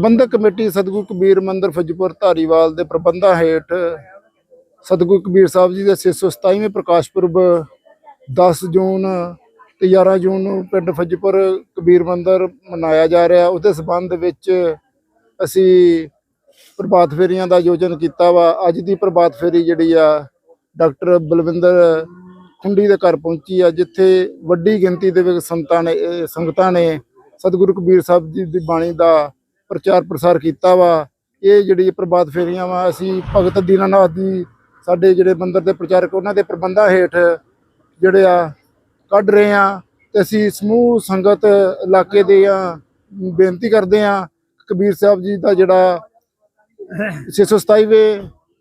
ਪ੍ਰਬੰਧਕ committee ਸਤਿਗੁਰੂ ਕਬੀਰ ਮੰਦਿਰ ਫਜਪੁਰ ਧਾਰੀਵਾਲ ਦੇ ਪ੍ਰਬੰਧਾਂ ਹੇਠ ਸਤਿਗੁਰੂ ਕਬੀਰ ਸਾਹਿਬ ਜੀ ਦੇ 627ਵੇਂ ਪ੍ਰਕਾਸ਼ ਪੁਰਬ 10 ਜੂਨ ਤੇ 11 ਜੂਨ ਨੂੰ ਪਿੰਡ ਫਜਪੁਰ ਕਬੀਰ ਮੰਦਿਰ ਮਨਾਇਆ ਜਾ ਰਿਹਾ। ਉਹਦੇ ਸਬੰਧ ਵਿੱਚ ਅਸੀਂ ਪ੍ਰਭਾਤ ਫੇਰੀਆਂ ਦਾ ਆਯੋਜਨ ਕੀਤਾ ਵਾ। ਅੱਜ ਦੀ ਪ੍ਰਭਾਤ ਫੇਰੀ ਜਿਹੜੀ ਆ, ਡਾਕਟਰ ਬਲਵਿੰਦਰ ਖੁੰਡੀ ਦੇ ਘਰ ਪਹੁੰਚੀ ਆ, ਜਿੱਥੇ ਵੱਡੀ ਗਿਣਤੀ ਦੇ ਵਿੱਚ ਸੰਤਾਂ ਨੇ, ਸੰਗਤਾਂ ਨੇ ਸਤਿਗੁਰੂ ਕਬੀਰ ਸਾਹਿਬ ਜੀ ਦੀ ਬਾਣੀ ਦਾ ਪ੍ਰਚਾਰ ਪ੍ਰਸਾਰ ਕੀਤਾ ਵਾ। ਇਹ ਜਿਹੜੀ ਪ੍ਰਭਾਤ ਫੇਰੀਆਂ ਵਾ, ਅਸੀਂ ਭਗਤ ਦੀਨਾਨਾਥ ਦੀ ਸਾਡੇ ਜਿਹੜੇ ਮੰਦਰ ਦੇ ਪ੍ਰਚਾਰਕ, ਉਹਨਾਂ ਦੇ ਪ੍ਰਬੰਧਾਂ ਹੇਠ ਜਿਹੜੇ ਆ, ਕੱਢ ਰਹੇ ਆ ਤੇ ਅਸੀਂ ਸਮੂਹ ਸੰਗਤ ਇਲਾਕੇ ਦੇ ਆ, ਬੇਨਤੀ ਕਰਦੇ ਆ, ਕਬੀਰ ਸਾਹਿਬ ਜੀ ਦਾ ਜਿਹੜਾ 627ਵੇਂ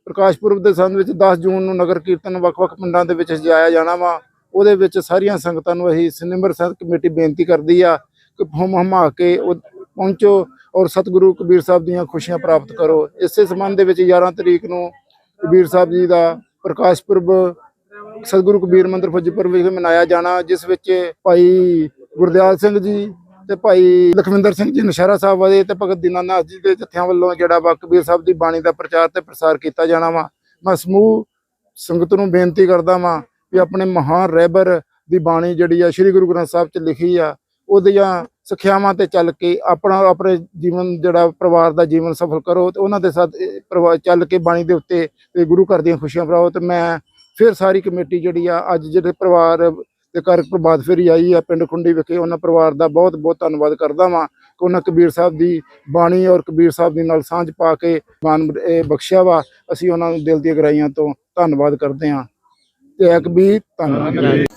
ਪ੍ਰਕਾਸ਼ ਪੁਰਬ ਦੇ ਸੰਬੰਧ ਵਿੱਚ 10 ਜੂਨ ਨੂੰ ਨਗਰ ਕੀਰਤਨ ਵੱਖ-ਵੱਖ ਪਿੰਡਾਂ ਦੇ ਵਿੱਚ ਸਜਾਇਆ ਜਾਣਾ ਵਾ। ਉਹਦੇ ਵਿੱਚ ਸਾਰੀਆਂ ਸੰਗਤਾਂ ਨੂੰ ਅਸੀਂ ਸਿਨਮਰ ਸਾਹਿਬ ਕਮੇਟੀ ਬੇਨਤੀ ਕਰਦੀ ਆ ਕਿ ਹਮ ਹਮਾ ਕੇ ਉਹ ਪਹੁੰਚੋ। ਔਰ ਸਤਿਗੁਰੂ ਕਬੀਰ ਸਾਹਿਬ ਦੀਆਂ ਖੁਸ਼ੀਆਂ ਪ੍ਰਾਪਤ ਕਰੋ। ਇਸੇ ਸੰਬੰਧ ਦੇ ਵਿੱਚ 11 ਤਰੀਕ ਨੂੰ ਕਬੀਰ ਸਾਹਿਬ ਜੀ ਦਾ ਪ੍ਰਕਾਸ਼ ਪੁਰਬ ਸਤਿਗੁਰੂ ਕਬੀਰ ਮੰਦਿਰ ਫਜੀਪੁਰ ਵਿਖੇ ਮਨਾਇਆ ਜਾਣਾ, ਜਿਸ ਵਿੱਚ ਭਾਈ ਗੁਰਦਿਆਲ ਸਿੰਘ ਜੀ ਤੇ ਭਾਈ ਲਖਵਿੰਦਰ ਸਿੰਘ ਜੀ ਨਸ਼ਹਿਰਾ ਸਾਹਿਬ ਵਾਲੇ ਤੇ ਭਗਤ ਦੀਨਾਨਾਥ ਜੀ ਦੇ ਜਥਿਆਂ ਵੱਲੋਂ ਜਿਹੜਾ ਵਾ ਕਬੀਰ ਸਾਹਿਬ ਦੀ ਬਾਣੀ ਦਾ ਪ੍ਰਚਾਰ ਤੇ ਪ੍ਰਸਾਰ ਕੀਤਾ ਜਾਣਾ ਵਾ। ਮੈਂ ਸਮੂਹ ਸੰਗਤ ਨੂੰ ਬੇਨਤੀ ਕਰਦਾ ਵਾਂ ਵੀ ਆਪਣੇ ਮਹਾਨ ਰਹਿਬਰ ਦੀ ਬਾਣੀ ਜਿਹੜੀ ਆ, ਸ੍ਰੀ ਗੁਰੂ ਗ੍ਰੰਥ ਸਾਹਿਬ ਚ ਲਿਖੀ ਆ, ਉਹਦੀਆਂ ਸਿੱਖਿਆਵਾਂ ਤੇ ਚੱਲ ਕੇ ਆਪਣਾ ਆਪਣੇ ਜੀਵਨ, ਜਿਹੜਾ ਪਰਿਵਾਰ ਦਾ ਜੀਵਨ ਸਫਲ ਕਰੋ ਤੇ ਉਹਨਾਂ ਦੇ ਸਾਥ ਪਰਿਵਾਰ ਚੱਲ ਕੇ ਬਾਣੀ ਦੇ ਉੱਤੇ ਤੇ ਗੁਰੂ ਘਰ ਦੀਆਂ ਖੁਸ਼ੀਆਂ ਪ੍ਰਾਪਤ ਤੇ ਮੈਂ ਫਿਰ ਸਾਰੀ ਕਮੇਟੀ ਜਿਹੜੀ ਆ, ਅੱਜ ਜਿਹੜੇ ਪਰਿਵਾਰ ਦੇ ਘਰ ਪ੍ਰਭਾਤ ਫੇਰੀ ਆਈ ਆ, ਪਿੰਡ ਖੁੰਡੀ ਵਿਖੇ ਉਹਨਾਂ ਪਰਿਵਾਰ ਦਾ ਬਹੁਤ ਬਹੁਤ ਧੰਨਵਾਦ ਕਰਦਾ ਵਾਂ ਕਿ ਉਹਨਾਂ ਕਬੀਰ ਸਾਹਿਬ ਦੀ ਬਾਣੀ ਔਰ ਕਬੀਰ ਸਾਹਿਬ ਦੀ ਨਾਲ ਸਾਂਝ ਪਾ ਕੇ ਮਾਨ ਬਖਸ਼ਿਆ ਵਾ। ਅਸੀਂ ਉਹਨਾਂ ਨੂੰ ਦਿਲ ਦੀਆਂ ਗਹਿਰਾਈਆਂ ਤੋਂ ਧੰਨਵਾਦ ਕਰਦੇ ਹਾਂ। ਤੇ ਧੰਨਵਾਦ।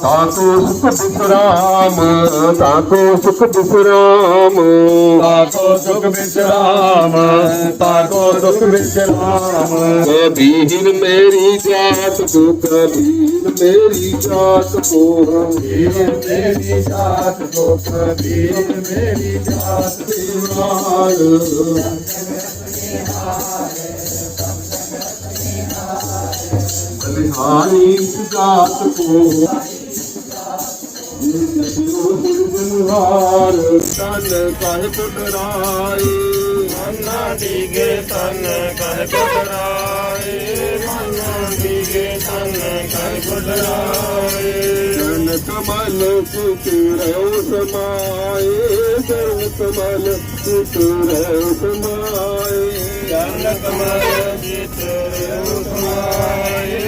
ਤਾਕੋ ਸੁਖ ਵਿਸਰਾਮ ਤਾਕੋ ਸੁਖ ਵਿਸਰਾਮ ਤਾਕੋ ਸੁਖ ਵਿਸਰਾਮ ਤਾਕੋ ਸੁਖ ਵਿਸਰਾਮ ਕਬੀਰ ਮੇਰੀ ਜਾਤ ਕੋ ਕਬੀਰ ਮੇਰੀ ਜਾਤ ਕੋ ਮੇਰੀ ਜਾਤ ਕੋ ਕਬੀਰ ਮੇਰੀ ਜਾਤ ਬਲਿਹਾਰੀ ਜਾਤ ਕੋ। ਜਨਹਾਰ ਤਨ ਕਹਿ ਟੁਕਰਾਏ ਮਨਾ ਦੀਗੇ ਤਨ ਕਹਿ ਕੁਟਰਾਏ ਮਨਾ ਦੀਗੇ ਤਨ ਕਹਿ ਕੁਟਰਾਏ ਜਨ ਕਮਲ ਸੁਤਰਉ ਸਮਾਏ। ਜਨ ਕਮਲ ਸੁਤਰਉ ਸਮਾਏ। ਜਨ ਕਮਲ ਜਿਤ ਉਸਮਾਏ ਜਨ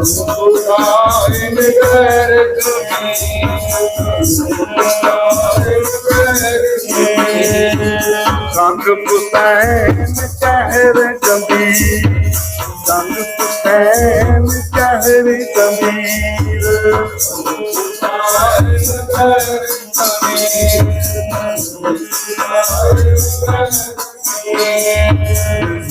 ਕੀ ਲਹਿਰ ਮੇਰੀ ਟੁੱਟੀ ਜੰਜੀਰ ਗੰਗਾ ਕੀ ਲਹਿਰ ਮੇਰੀ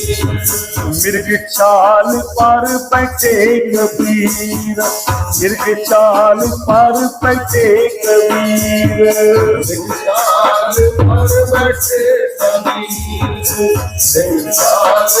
मिर्ग चाल पर पटे कबीर मिर्ग चाल पर पटे कबीर मिर्ग चाल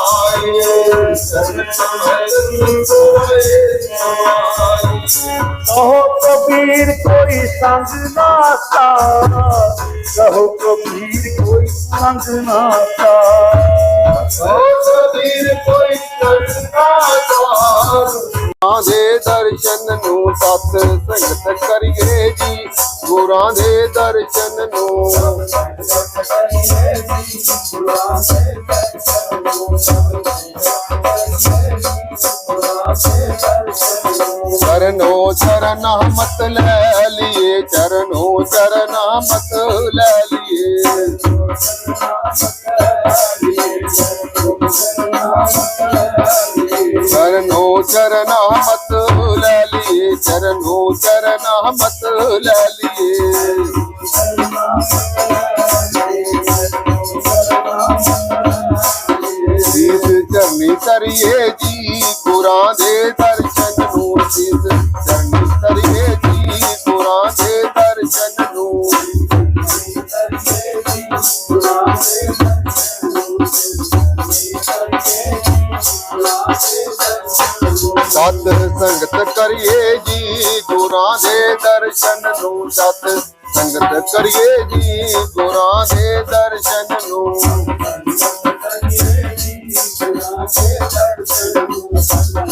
ਸਮਾਏ ਜਨ ਕਮਲ ਕਿਚ ਰਹੇ ਸਮਾਏ ਕਹੋ ਕਬੀਰ ਕੋਈ ਸੰਗ ਨਾ ਤਾ ਕਹੋ ਕਬੀਰ ਕੋਈ ਸੰਗ ਨਾ ਤਾ ਗੁਰਾਂ ਦੇ ਦਰਸ਼ਨ ਨੂੰ ਸਤ ਸੰਗਤ ਕਰੀਏ ਜੀ। ਗੁਰਾਂ ਦੇ ਦਰਸ਼ਨ ਨੂੰ ਚਰਨੋ ਚਰਨਾ ਮਤ ਲੈ ਲਿਏ ਚਰਨੋ ਚਰਨਾ ਮਤ ਲੈ ਲਿਏ ਚਰਨੋ ਚਰਨਾ ਮਤ ਲੈ ਲਿਏ ਚਰਨੋ ਚਰਨਾ ਮਤ ਲੈ ਲਿਏ ਕਰੀਏ ਜੀ, ਗੁਰਾਂ ਦੇ ਦਰਸ਼ਨ ਨੂੰ ਸੀਸ ਚਰਨੀ ਕਰੀਏ ਜੀ, ਗੁਰਾਂ ਦੇ ਦਰਸ਼ਨ ਨੂੰ ਸਤ ਸੰਗਤ ਕਰੀਏ ਜੀ, ਗੁਰਾਂ ਦੇ ਦਰਸ਼ਨ ਨੂੰ ਸਤ ਸੰਗਤ ਕਰੀਏ ਜੀ, ਗੁਰਾਂ ਦੇ ਦਰਸ਼ਨ ਨੂੰ చేతడు